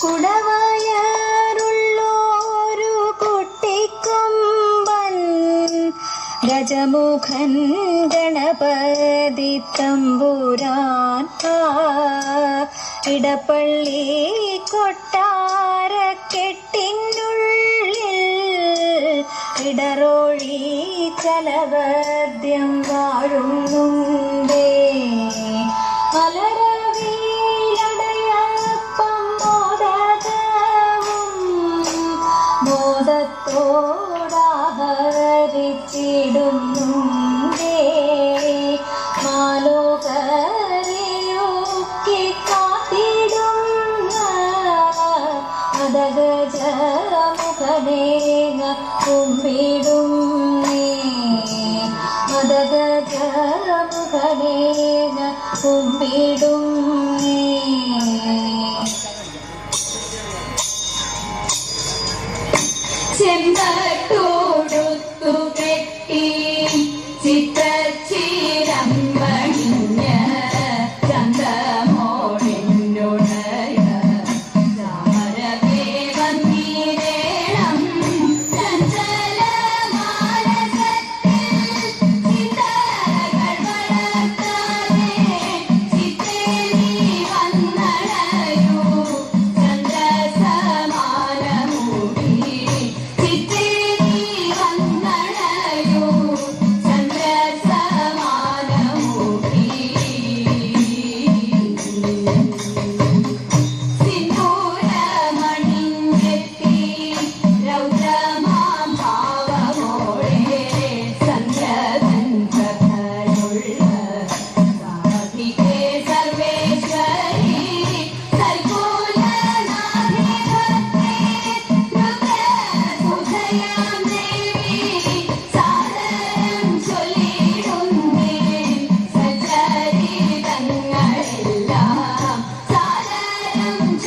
കുടവയറുള്ളോരു കുട്ടിക്കൊമ്പൻ ഗജമുഖൻ ഗണപതി തമ്പുരാൻ ഇടപ്പള്ളി കൊട്ടാര കെട്ടിനുള്ളിൽ ഇടറോഴി ചലവദ്യം വാഴുന്നുണ്ടേ മോദത്തോടാഹരിച്ചിടുന്നുണ്ടേ മാലോകരിയൊക്കെ കാത്തിടുന്ന കുമ്പിടും ചെന്തോടൊത്തു കെട്ടി Thank you.